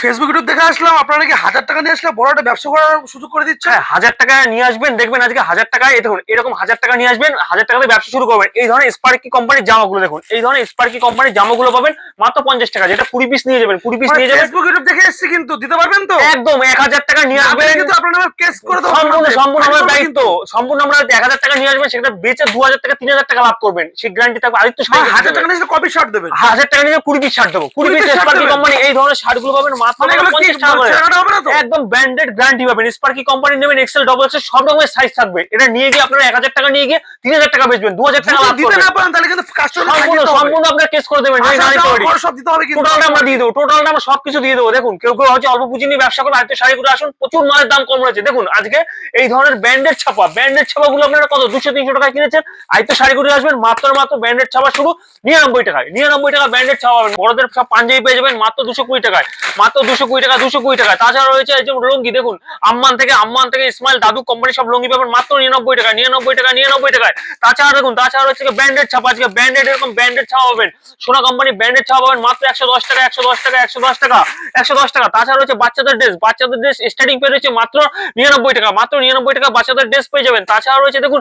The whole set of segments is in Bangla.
ফেসবুক ইউটিউব দেখে আসলাম আপনারা নাকি হাজার টাকা নিয়ে আসলে বড় একটা ব্যবসা করার সুযোগ করে দিচ্ছে হ্যাঁ হাজার টাকা নিয়ে আসবেন দেখবেন আজকে হাজার টাকায় এই দেখুন এরকম হাজার টাকা নিয়ে আসবেন হাজার টাকাতে ব্যবসা শুরু করবেন। এই ধরনের স্পার্কি কোম্পানির জামাগুলো দেখুন এই ধরনের স্পার্কি কোম্পানির জামাগুলো পাবেন মাত্র পঞ্চাশ টাকা যেটা কুড়ি পিস নিয়ে যাবেন কুড়ি পিস নিয়ে যাবেন। ফেসবুক ইউটিউব দেখে এসেছি কিন্তু দিতে পারবেন তো? একদম এক হাজার টাকা নিয়ে আসবেন। কিন্তু আপনার নামে কেস করে দেবো সম্পূর্ণ সম্পূর্ণ আমার দায়িত্ব। সম্পূর্ণ আমরা এক হাজার টাকা নিয়ে আসবেন সেটা বেচে দু হাজার টাকা তিন হাজার টাকা লাভ করবেন। সেই গ্যারান্টি থাকবে আদিত্য মানে হাজার টাকা নিয়ে কপি শর্ট দেবেন? হাজার টাকা নিয়ে কুড়ি পিস শার্ট দেবো। কুড়ি পিস স্পার্কি কোম্পানি এই ধরনের শার্টগুলো পাবেন মানে এগুলো কি পঞ্চাশ টাকা করে ছেঁড়াটা হবে না তো? একদম ব্র্যান্ডেড গ্যারান্টি পাবেন স্পার্কি কোম্পানি নেবেন এক্সেল ডবল এক্সেল সব রকমের সাইজ থাকবে। এটা নিয়ে গিয়ে আপনারা এক হাজার টাকা নিয়ে গিয়ে তিন হাজার টাকা বেচবেন দু হাজার টাকা দিতে না পারেন তাহলে কিন্তু সম্পূর্ণ সম্পূর্ণ আপনার কেস করে দেবেন এই গাড়ি তৈরি সব দিতে টোটালটা আমরা দিয়ে দেবো টোটালটা আমরা সবকিছু দিয়ে দেবো। দেখুন কেউ কেউ হচ্ছে অল্প পুঁজি নিয়ে ব্যবসা করে আজকে শাড়ি করে আসুন প্রচুর মালের দাম কম রয়েছে। দেখুন আজকে এই ধরনের ব্র্যান্ডেড ছাপা ব্র্যান্ডেড ছাপাগুলো আপনারা কত দুশো তিনশো টাকা কিনেছেন? আজকে শাড়ি করে আসবেন মাত্র মাত্র ব্র্যান্ডেড ছাপা শুরু নিরানব্বই টাকায়। নিরানব্বই টাকা ব্র্যান্ডেড ছাপা পাবেন। বড়দের সব পাঞ্জাবি পেয়ে যাবেন মাত্র দুশো কুড়ি টাকায়। মাত্র দুশো কুড়ি টাকা, দুশো কুড়ি টাকায় তাছাড়া রয়েছে যে লুঙ্গি, দেখুন, আম্মান থেকে আম্মান থেকে ইসমাইল দাদু কোম্পানি সব লুঙ্গি পাবেন মাত্র নিরানব্বই টাকা নিরানব্বই টাকা নিরানব্বই টাকায়। তাছাড়া দেখুন, তাছাড়া রয়েছে ব্র্যান্ডেড ছাপা, আজকে ব্র্যান্ডেড এরকম ব্র্যান্ডেড ছাপা পাবেন। সোনা কোম্পানি ব্র্যান্ডেড ছাপা পাবেন মাত্র একশো দশ টাকা, একশো দশ টাকা, একশো দশ টাকা, একশো দশ টাকা। তাছাড়া রয়েছে বাচ্চাদের ড্রেস বাচ্চাদের ড্রেস স্টার্টিং পে রয়েছে মাত্র নিরানব্বই টাকা, মাত্র নিরানব্বই টাকা বাচ্চাদের ড্রেস পেয়ে যাবেন। তাছাড়া রয়েছে দেখুন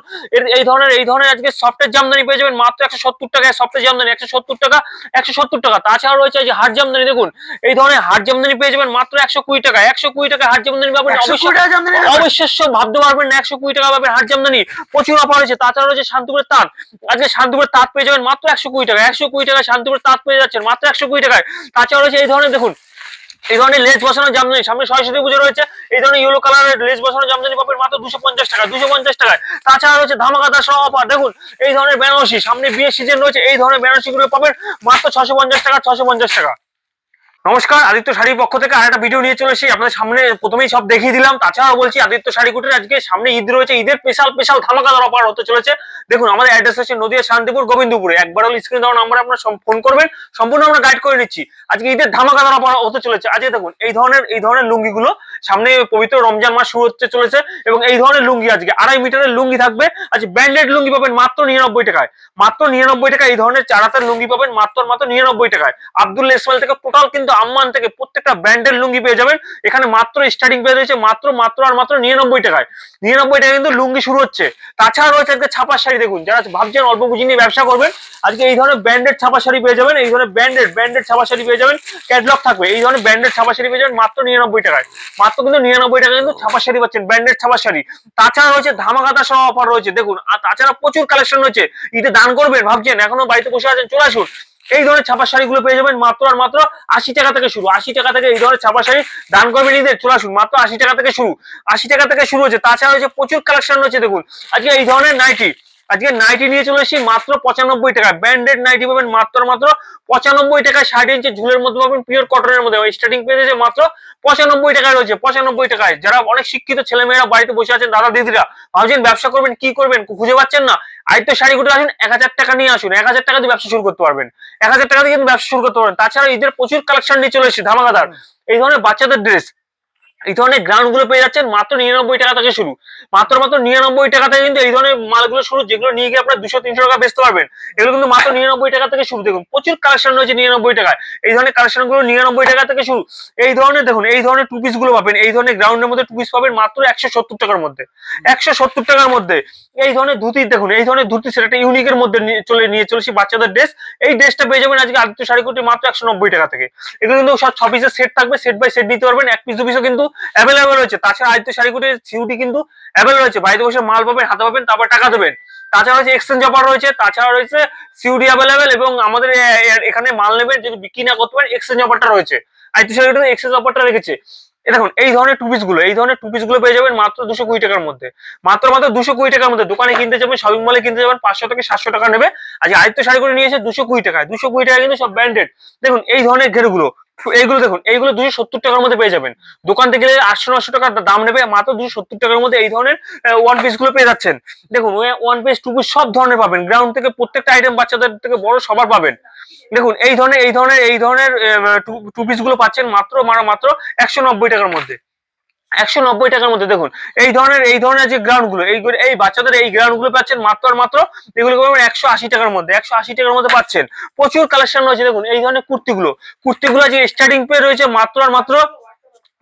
এই ধরনের এই ধরনের আজকে সফটের জামদানি পেয়ে যাবেন মাত্র একশো সত্তর টাকায় সফটের জামদানি একশো সত্তর টাকা, একশো সত্তর টাকা। তাছাড়া রয়েছে যে হাট জামদানি, দেখুন, এই ধরনের হাট জামদানি পেয়ে যাবেন মাত্র একশো কুড়ি টাকা। একশো কুড়ি টাকা হাট জামদানি পাবেন? অবশ্যই ভাবতে পারবেন না একশো কুড়ি টাকা পাবেন হাট জামদানি। প্রচুর অফার রয়েছে তাছাড়া রয়েছে শান্তিপুরের তাঁত। আজকে শান্তিপুরের তাঁত পেয়ে যাবেন মাত্র একশো কুড়ি টাকা একশো কুড়ি টাকা শান্তিপুরের তাঁত পেয়ে যাচ্ছেন মাত্র একশো কুড়ি টাকায়। তাছাড়া রয়েছে এই ধরনের দেখুন এই ধরনের লেজ বসানো জামদানি। সামনে সরস্বতী পুজো রয়েছে এই ধরনের ইয়েলো কালারের লেজ বসানো জামদানি পাবেন মাত্র দুশো পঞ্চাশ টাকা দুশো পঞ্চাশ টাকায়। তাছাড়া রয়েছে ধামাকাদার সহ অফার দেখুন এই ধরনের বেনারসি সামনে বিয়ের সিজন রয়েছে এই ধরনের বেনারসি গুলো পাবেন মাত্র ছশো পঞ্চাশ টাকা ছশো পঞ্চাশ টাকা। নমস্কার, আদিত্য শাড়ির পক্ষ থেকে আর একটা ভিডিও নিয়ে চলে এসেছি। আপনাদের সামনে প্রথমেই সব দেখিয়ে দিলাম। তাছাড়াও বলছি, আদিত্য শাড়ি কুটির আজকে সামনে ঈদ রয়েছে। ঈদের স্পেশাল স্পেশাল ধামাকাদার অফার হতে চলেছে। দেখুন, আমাদের অ্যাড্রেস হচ্ছে নদিয়া, শান্তিপুর, গোবিন্দপুরে। একবার হলে স্ক্রিন দেওয়া নাম্বারে আপনারা ফোন করবেন। সম্পূর্ণ আমরা গাইড করে নিচ্ছি। আজকে ঈদের ধামাকাদার অফার হতে চলেছে। আজকে দেখুন, এই ধরনের এই ধরনের লুঙ্গিগুলো সামনে পবিত্র রমজান মাস শুরু হতে চলেছে এবং এই ধরনের লুঙ্গি আজকে, আড়াই মিটারের লুঙ্গি থাকবে। আজকে ব্র্যান্ডেড লুঙ্গি পাবেন মাত্র নিরানব্বই টাকায়। মাত্র নিরানব্বই টাকা এই ধরনের চারাতার লুঙ্গি পাবেন মাত্র মাত্র নিরানব্বই টাকায়। আব্দুল ইসমাইল থেকে টোটাল কিন্তু আম্মান থেকে প্রত্যেকটা ব্র্যান্ডের লুঙ্গি পেয়ে যাবেন। এখানে মাত্র স্টার্টিং পেয়ে রয়েছে মাত্র মাত্র আর মাত্র নিরানব্বই টাকায়। নিরানব্বই টাকা কিন্তু লুঙ্গি শুরু হচ্ছে। তাছাড়া রয়েছে আজকে ছাপার শাড়ি, দেখুন, যারা ভাবছেন অল্প পুঁজি নিয়ে ব্যবসা করবেন, আজকে এই ধরনের ব্র্যান্ডেড ছাপা শাড়ি পেয়ে যাবেন, এই ধরনের ব্র্যান্ডেড ব্র্যান্ডেড ছাপা শাড়ি পেয়ে যাবেন ক্যাটলগ থাকবে। এই ধরনের ব্র্যান্ডেড ছাপা শাড়ি পেয়ে যাবেন মাত্র নিরানব্বই টাকায়। মাত্র কিন্তু নিরানব্বই টাকা কিন্তু ছাপা শাড়ি পাচ্ছেন ব্র্যান্ডেড ছাপা শাড়ি তাছাড়া রয়েছে ধামাকাতা সহ অফার রয়েছে, দেখুন, আর তাছাড়া প্রচুর কালেকশন রয়েছে। ঈদে দান করবেন, ভাবছেন, এখনও বাড়িতে বসে আছেন, চলে আসুন। এই ধরনের ছাপা শাড়িগুলো পেয়ে যাবেন মাত্র আর মাত্র আশি টাকা থেকে শুরু। আশি টাকা থেকে এই ধরনের ছাপা শাড়ি দান করবেন ঈদের চলে আসুন, মাত্র আশি টাকা থেকে শুরু। আশি টাকা থেকে শুরু হচ্ছে তাছাড়া রয়েছে প্রচুর কালেকশন রয়েছে, দেখুন। আজকে এই ধরনের নাইটি আজকে নাইটি নিয়ে চলে এসেছি মাত্র পঁচানব্বই টাকা। ব্র্যান্ডেড নাইটি পাবেন মাত্র মাত্র পঁচানব্বই টাকায় ষাট ইঞ্চি ঝুলের মধ্যে পাবেন পিওর কটনের মধ্যে। স্টার্টিং পেয়ে মাত্র পঁচানব্বই টাকায় রয়েছে পঁচানব্বই টাকায়। যারা অনেক শিক্ষিত ছেলেমেয়েরা বাড়িতে বসে আছেন দাদা দিদিরা ভাবছেন ব্যবসা করবেন কি করবেন খুঁজে পাচ্ছেন না? আয়ত্ত শাড়ি গুলো আসুন এক হাজার টাকা নিয়ে আসুন এক হাজার টাকা দিয়ে ব্যবসা শুরু করতে পারবেন। এক হাজার টাকা দিয়ে কিন্তু ব্যবসা শুরু করতে পারবেন। তাছাড়া ঈদের প্রচুর কালেকশন নিয়ে চলে এসেছি ধামাকাদার। এই ধরনের বাচ্চাদের ড্রেস এই ধরনের গ্রাউন্ডগুলো পেয়ে যাচ্ছেন মাত্র নিরানব্বই টাকা থেকে শুরু। মাত্র মাত্র নিরানব্বই টাকা থেকে কিন্তু এই ধরনের মালগুলো শুরু, যেগুলো নিয়ে গিয়ে আপনার দুশো, তিনশো টাকা বেচতে পারবেন। এগুলো কিন্তু মাত্র নিরানব্বই টাকা থেকে শুরু। দেখুন, প্রচুর কালেকশন রয়েছে নিরানব্বই টাকায়। এই ধরনের কালেকশনগুলো নিরানব্বই টাকা থেকে শুরু। এই ধরনের দেখুন, এই ধরনের টু পিসগুলো পাবেন। এই ধরনের গ্রাউন্ডের মধ্যে টু পিস পাবেন মাত্র একশো সত্তর টাকার মধ্যে। একশো সত্তর টাকার মধ্যে। এই ধরনের ধুতি দেখুন, এই ধরনের ধুতি সেটা ইউনিকের মধ্যে চলে, নিয়ে চলেছি বাচ্চাদের ড্রেস এই ড্রেসটা পেয়ে যাবেন আজকে আদিত্য শাড়ি কোটি মাত্র একশো নব্বই টাকা থেকে। এগুলো কিন্তু সব ছ পিসের সেট থাকবে। সেট বাই সেট নিতে পারবেন। এক পিস দু পিসও কিন্তু অ্যাভেলেবেল রয়েছে। তাছাড়া আদিত্য শাড়ি কোটির সিউটি কিন্তু অ্যাভেলেবেল রয়েছে। বাড়িতে বসে মাল পাবেন, হাতে পাবেন, তারপর টাকা দেবেন। তাছাড়া রয়েছে এক্সচেঞ্জ অফার রয়েছে, তাছাড়া রয়েছে সিউডি অ্যাভেলেবেল এবং আমাদের এখানে মাল নেবেন, যদি বিক্রি না করতে পারেন এক্সচেঞ্জ অফারটা রয়েছে। আদিত্য শাড়ি কোটিতে এক্সচেঞ্জ অফারটা রেখেছে। দেখুন, এই ধরনের টু গুলো, এই ধরনের টু গুলো পেয়ে যাবেন মাত্র দুশো কুড়ি টাকার মধ্যে। মাত্র মাত্র দুশো কুড়ি টাকার মধ্যে। দোকানে কিনতে যাবেন শপিং মলে কিনতে যাবেন, পাঁচশো থেকে সাতশো টাকা নেবে। আজ আদিত্য শাড়ি করে নিয়ে এসে দুশো কুড়ি টাকায়, দুশো কুড়ি টাকা কিন্তু সব ব্র্যান্ডেড দেখুন, এই ধরনের ঘেরগুলো এইগুলো দেখুন, এইগুলো দুশো সত্তর টাকার মধ্যে পেয়ে যাবেন। দোকান থেকে আটশো নশো টাকার দাম নেবে, মাত্র দুশো সত্তর টাকার মধ্যে এই ধরনের ওয়ান পিসগুলো পেয়ে যাচ্ছেন। দেখুন ওয়ান পিস টু পিস সব ধরনের পাবেন। গ্রাউন্ড থেকে প্রত্যেকটা আইটেম বাচ্চাদের থেকে বড় সবার পাবেন। দেখুন, এই ধরনের এই ধরনের এই ধরনের টু পিসগুলো পাচ্ছেন মাত্র মাত্র একশো নব্বই টাকার মধ্যে। একশো নব্বই টাকার মধ্যে দেখুন। এই ধরনের এই ধরনের যে গ্রাউন্ডগুলো, এই এই বাচ্চাদের এই গ্রাউন্ডগুলো পাচ্ছেন মাত্র আর মাত্র এগুলো পাবেন একশো আশি টাকার মধ্যে, একশো আশি টাকার মধ্যে পাচ্ছেন। প্রচুর কালেকশন রয়েছে, দেখুন, এই ধরনের কুর্তিগুলো। কুর্তিগুলো যে স্টার্টিং পে রয়েছে মাত্র আর মাত্র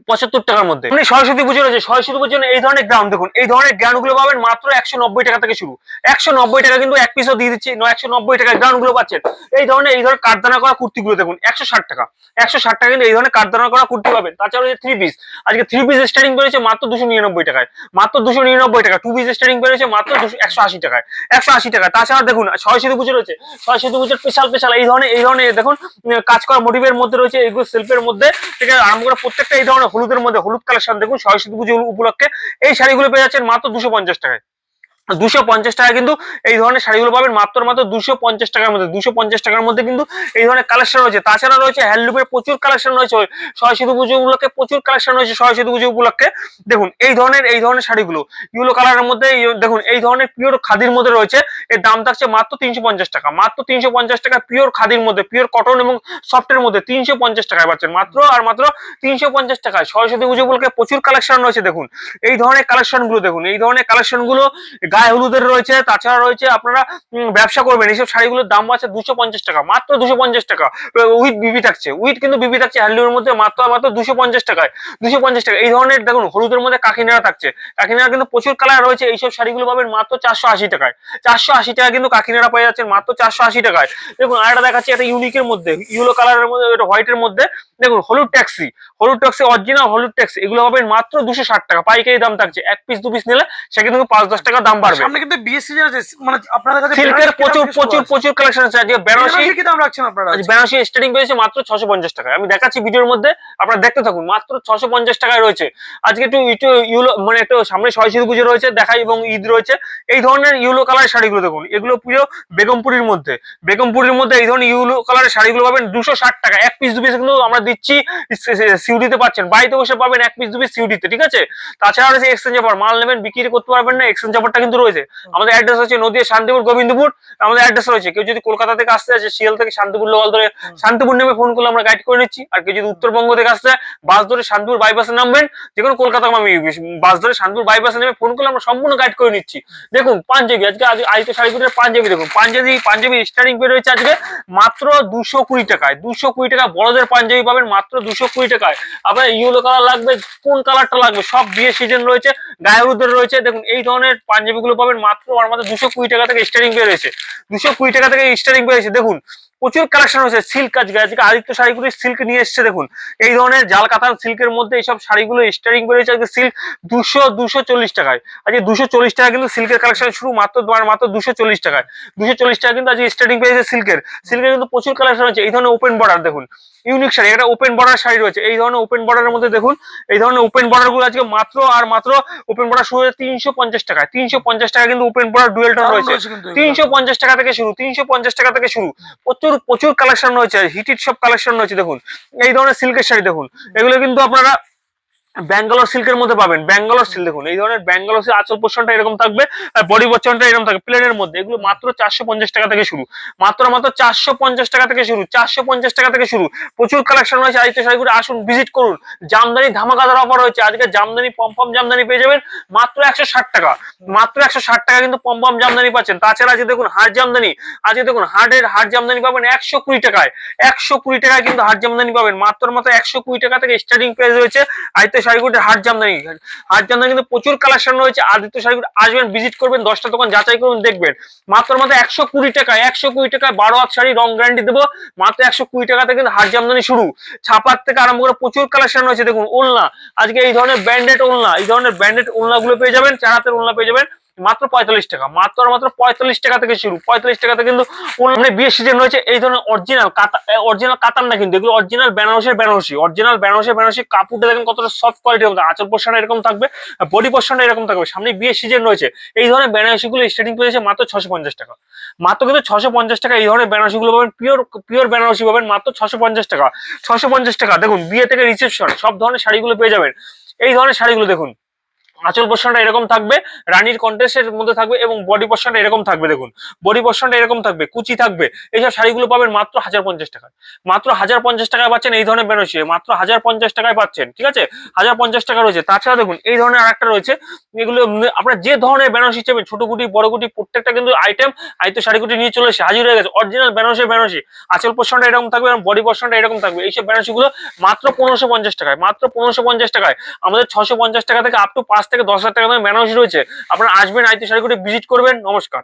পঁচাত্তর টাকার মধ্যে। আপনি সরস্বতী পুজো রয়েছে। সরস্বতী পুজোর জন্য এই ধরনের গ্রাউন্ড দেখুন, এই ধরনের গ্রাউন্ডগুলো পাবেন মাত্র একশো নব্বই টাকা থেকে শুরু। একশো নব্বই টাকা কিন্তু এক পিসও দিয়ে দিচ্ছি একশো নব্বই টাকা গ্রাউন্ডগুলো পাচ্ছেন। এই ধরনের এই ধরনের কাঠদানা করা কুর্তিগুলো দেখুন, একশো ষাট টাকা। একশো ষাট টাকা কিন্তু এই ধরনের কাঠদানা করা কুর্তি পাবেন। তাছাড়া থ্রি পিস আজকে থ্রি পিস স্টার্টিং বেড়েছে মাত্র দুশো নিরানব্বই টাকায়। মাত্র দুশো নিরানব্বই টাকা টু পিস স্টার্টিং বেড়েছে মাত্র দুশো, একশো আশি টাকায়। একশো আশি টাকা তাছাড়া দেখুন, সরস্বতী পুজো রয়েছে। সরস্বতী পুজোর স্পেশাল স্পেশাল এই ধরনের এই ধরনের দেখুন, কাজ করা মোটিভের মধ্যে রয়েছে এইগুলো সেলফের মধ্যে থেকে আরম্ভ করে প্রত্যেকটা এই ধরনের হলুদের মধ্যে হলুদ কালেকশন দেখুন, সরস্বতী পুজো উপলক্ষে এই শাড়িগুলো পেয়ে যাচ্ছেন মাত্র দুশো পঞ্চাশ টাকায়। দুশো পঞ্চাশ টাকা কিন্তু এই ধরনের শাড়িগুলো পাবেন, মাত্র মাত্র দুশো পঞ্চাশ টাকার মধ্যে, দুশো পঞ্চাশ টাকার মধ্যে কিন্তু এই ধরনের কালেকশন রয়েছে। তাছাড়া রয়েছে হ্যান্ডলুমের প্রচুর কালেকশন রয়েছে সরস্বতী পুজো উপলক্ষে প্রচুর কালেকশন রয়েছে সরস্বতী পুজো উপলক্ষে। দেখুন, এই ধরনের এই ধরনের শাড়িগুলো ইউলো কালারের মধ্যে দেখুন, এই ধরনের পিওর খাদির মধ্যে রয়েছে, এর দাম থাকছে মাত্র তিনশো পঞ্চাশ টাকা। মাত্র তিনশো পঞ্চাশ টাকা পিওর খাদির মধ্যে পিওর কটন এবং সফটের মধ্যে তিনশো পঞ্চাশ টাকায় পাচ্ছেন। মাত্র আর মাত্র তিনশো পঞ্চাশ টাকায় সরস্বতী পুজো উপলক্ষে প্রচুর কালেকশন রয়েছে, দেখুন। এই ধরনের কালেকশনগুলো দেখুন, এই ধরনের কালেকশনগুলো গায়ে হলুদের রয়েছে, তাছাড়া রয়েছে আপনারা ব্যবসা করবেন। এইসব শাড়িগুলোর দাম আছে দুশো পঞ্চাশ টাকা, মাত্র দুশো পঞ্চাশ টাকা। উইথ বিবি থাকছে, উইথ কিন্তু বিবি থাকছে হ্যান্ডলুমের মধ্যে, মাত্র মাত্র দুশো পঞ্চাশ টাকায়। দুশো পঞ্চাশ টাকা। এই ধরনের দেখুন, হলুদের মধ্যে কাকিনারা থাকছে। কাকিনারা কিন্তু প্রচুর কালার রয়েছে, এইসব শাড়িগুলো পাবেন মাত্র চারশো আশি টাকায়। চারশো আশি টাকা কিন্তু কাকিনারা পেয়ে যাচ্ছেন মাত্র চারশো আশি টাকায়। দেখুন, আরেকটা দেখাচ্ছি একটা ইউনিকের মধ্যে ইউলো কালারের মধ্যে, এটা হোয়াইটের মধ্যে। দেখুন, হলুদ ট্যাক্সি হলুদ ট্যাক্সি, অরিজিনাল হলুদ ট্যাক্সি, এগুলো পাবেন মাত্র দুশো ষাট টাকা। পাইকারি দাম থাকছে, এক পিস, দু পিস নিলে কিন্তু পাঁচ দশ টাকা দাম সামনে কিন্তু আছে মানে আপনাদের কাছে সিল্কের প্রচুর প্রচুর প্রচুর কালেকশন আছে আজকে বেনারসি বেনারসি কি দাম রাখছেন আপনারা আজ বেনারসি স্টার্টিং পেয়েছে মাত্র ছশো পঞ্চাশ আমি দেখাচ্ছি ভিডিওর মধ্যে আপনারা দেখতে থাকুন মাত্র ছশো পঞ্চাশ টাকায় রয়েছে। আজকে একটু ইউলো মানে একটু সামনে সরস্বতী পুজো রয়েছে দেখাই এবং ঈদ রয়েছে। এই ধরনের ইউলো কালার শাড়িগুলো দেখুন এগুলো পুরো বেগমপুরির মধ্যে। বেগমপুরির মধ্যে এই ধরনের ইউলো কালারের শাড়িগুলো পাবেন দুশো ষাট টাকা। এক পিস দু পিস কিন্তু আমরা দিচ্ছি সিউডিতে পাচ্ছেন। বাড়িতে বসে পাবেন এক পিস দু পিস সিউডিতে ঠিক আছে? তাছাড়া রয়েছে এক্সচেঞ্জ অফার মাল নেবেন বিক্রি করতে পারবেন না এক্সচেঞ্জ অফারটা কিন্তু রয়েছে। আমাদের অ্যাড্রেস হচ্ছে নদিয়া শান্তিপুর গোবিন্দপুর। আমাদের অ্যাড্রেস রয়েছে। কেউ যদি কলকাতা থেকে আসতে আছে শিয়াল থেকে শান্তিপুর লোকাল ধরে শান্তিপুর নেমে ফোন করলে আমরা গাইড করে নিচ্ছি। আর কেউ যদি উত্তরবঙ্গ থেকে আসতে বাস ধরে শান্তিপুর বাইপাসে নামবেন। যে কোনো কলকাতা আমি বাস ধরে শান্তিপুর বাইপাসে নেমে ফোন করলে আমরা সম্পূর্ণ গাইড করে নিচ্ছি। দেখুন, পাঞ্জাবি, আজকে আজ আজকে শাড়িগুলোর পাঞ্জাবি দেখুন। পাঞ্জাবি পাঞ্জাবি স্টার্টিং পে রয়েছে আজকে মাত্র দুশো কুড়ি টাকায়। দুশো কুড়ি টাকা বড়দের পাঞ্জাবি পাবেন মাত্র দুশো কুড়ি টাকায়। আপনার ইয়েলো কালার লাগবে, কোন কালারটা লাগবে, সব বিয়ে সিজন রয়েছে, গায়ে রয়েছে। দেখুন, এই ধরনের পাঞ্জাবি গুলো পাবেন মাত্র আর মাত্র দুশো কুড়ি টাকা থেকে স্টার্টিং পে রয়েছে দুশো কুড়ি টাকা থেকে স্টারিং পে রয়েছে দেখুন, প্রচুর কালেকশন হয়েছে সিল্ক আজকে আজকে আদিত্য শাড়িগুলো সিল্ক নিয়ে এসছে, দেখুন। এই ধরনের জাল কাতান সিল্কের মধ্যে এইসব শাড়িগুলো স্টারিং বেড়েছে আজকে সিল্ক দুশো দুশো চল্লিশ টাকায়। আজকে দুশো চল্লিশ টাকা কিন্তু সিল্কের কালেকশন শুরু মাত্র তোমার মাত্র দুশো চল্লিশ টাকায়। দুশো চল্লিশ টাকা কিন্তু আজকে স্টার্টিং পেয়েছে সিল্কের সিল্কের কিন্তু প্রচুর কালেকশন হয়েছে। এই ধরনের ওপেন বর্ডার দেখুন। ইউনিক শাড়ি এটা ওপেন বর্ডার শাড়ি রয়েছে। এই ধরনের ওপেন বর্ডারের মধ্যে দেখুন এই ধরনের ওপেন বর্ডারগুলো আজকে মাত্র আর মাত্র ওপেন বর্ডার শুরু হয়েছে তিনশো পঞ্চাশ টাকায়। তিনশো পঞ্চাশ টাকা কিন্তু ওপেন বর্ডার ডুয়েল টোন রয়েছে। তিনশো পঞ্চাশ টাকা থেকে শুরু তিনশো পঞ্চাশ টাকা থেকে শুরু। প্রচুর প্রচুর কালেকশন রয়েছে হিটেড সব কালেকশন রয়েছে দেখুন। এই ধরনের সিল্কের শাড়ি দেখুন। এগুলো কিন্তু আপনারা ব্যাঙ্গালোর সিল্কের মধ্যে পাবেন, ব্যাঙ্গালোর সিল্ক দেখুন, এই ধরনের ব্যাঙ্গালোর সিল্ক আঁচল পোষণটা এরকম থাকবে আর বডি পোর্শনটা এরকম থাকবে প্লেনের মধ্যে, এগুলো মাত্র চারশো পঞ্চাশ টাকা থেকে শুরু, মাত্র মাত্র চারশো পঞ্চাশ টাকা থেকে শুরু, চারশো পঞ্চাশ টাকা থেকে শুরু, প্রচুর কালেকশন রয়েছে, আদিত্য শাড়িগুলো আসুন ভিজিট করুন, জামদানি ধামাকাদার অফার রয়েছে, আজকে জামদানি পম্পম জামদানি পেয়ে যাবেন, মাত্র একশো ষাট টাকা, মাত্র একশো ষাট টাকা কিন্তু পম্পম জামদানি পাচ্ছেন, তাছাড়া আজকে দেখুন হাট জামদানি, আজকে দেখুন হাটের হাট জামদানি পাবেন একশো কুড়ি টাকায়, একশো কুড়ি টাকায় কিন্তু হাট জামদানি পাবেন, মাত্র মাত্র একশো কুড়ি টাকা থেকে স্টার্টিং প্রাইস রয়েছে, আদিত্য শাড়িগুলোর হাট জামদানি হাট জামদানি কিন্তু প্রচুর কালেকশন রয়েছে। আদিত্য শাড়িগুলো আসবেন ভিজিট করবেন, দশটা দোকান যাচাই করুন, দেখবেন। মাত্র মাত্র একশো কুড়ি টাকা একশো কুড়ি টাকায় বারো হাত শাড়ি, রং গ্যারান্টি দেবো। মাত্র একশো কুড়ি টাকা থেকে কিন্তু হাট জামদানি শুরু। ছাপার থেকে আরম্ভ করে প্রচুর কালেকশন রয়েছে। দেখুন, ওলনা। আজকে এই ধরনের ব্র্যান্ডেড ওলনা, এই ধরনের ব্র্যান্ডেড ওলনাগুলো পেয়ে যাবেন, চার হাতের ওলনা পেয়ে যাবেন। মাত্র পঁয়তাল্লিশ টাকা, মাত্র মাত্র পঁয়তাল্লিশ টাকা থেকে শুরু। পঁয়তাল্লিশ টাকা থেকে কিন্তু মানে বিয়ে সিজন রয়েছে, এই ধরনের অরিজিনাল কাতা অরিজিনাল কাতার না কিন্তু, এগুলো অরিজিনাল বেনারসের বেনারসি অরিজিনাল বেনারসের বেনারসি কাপড়টা দেখেন কতটা সফট কোয়ালিটি হবে আঁচল পোর্শনটা এরকম থাকবে বডি পোর্শনটা এরকম থাকবে। সামনে বিয়ে সিজন রয়েছে, এই ধরনের বেনারসিগুলো স্টার্টিং পেয়েছে মাত্র ছশো পঞ্চাশ টাকা। মাত্র কিন্তু ছশো পঞ্চাশ টাকা এই ধরনের বেনারসিগুলো পাবেন পিওর পিওর বেনারসি পাবেন মাত্র ছশো পঞ্চাশ টাকা। ছশো পঞ্চাশ টাকা, দেখুন, বিয়ে থেকে রিসেপশন সব ধরনের শাড়িগুলো পেয়ে যাবেন। এই ধরনের শাড়িগুলো দেখুন আঁচল পোর্শনটা এরকম থাকবে, রানীর কন্টেস্টের মধ্যে থাকবে এবং বডি পোর্শনটা এরকম থাকবে, দেখুন। বডি পোর্শনটা এরকম থাকবে, কুচি থাকবে। এইসব শাড়িগুলো পাবেন মাত্র হাজার পঞ্চাশ টাকায় মাত্র হাজার পঞ্চাশ টাকায় পাচ্ছেন এই ধরনের বেনারসি মাত্র হাজার পঞ্চাশ টাকায় পাচ্ছেন, ঠিক আছে? হাজার পঞ্চাশ টাকা রয়েছে। তাছাড়া দেখুন, এই ধরনের আরেকটা রয়েছে। এগুলো, আপনার যে ধরনের বেনারসি চাইবেন, ছোট গুটি বড় গুটি প্রত্যেকটা কিন্তু আইটেম আইতো শাড়ি গুটি নিয়ে চলে এসে হাজির হয়ে গেছে। অরিজিনাল বেনারসি বেনারসি। আঁচল পোর্শনটা এরকম থাকবে এবং বডি পোর্শনটা এরকম থাকবে। এইসব বেনারসি গুলো মাত্র পনেরোশো পঞ্চাশ টাকায়, মাত্র পনেরোশো পঞ্চাশ টাকায়। আমাদের ছশো পঞ্চাশ টাকা থেকে আপ টু পাঁচ থেকে দশ হাজার টাকা দামে বেনারসি রয়েছে। আপনারা আসবেন আইতো শাড়িগুলি ভিজিট করবেন। নমস্কার।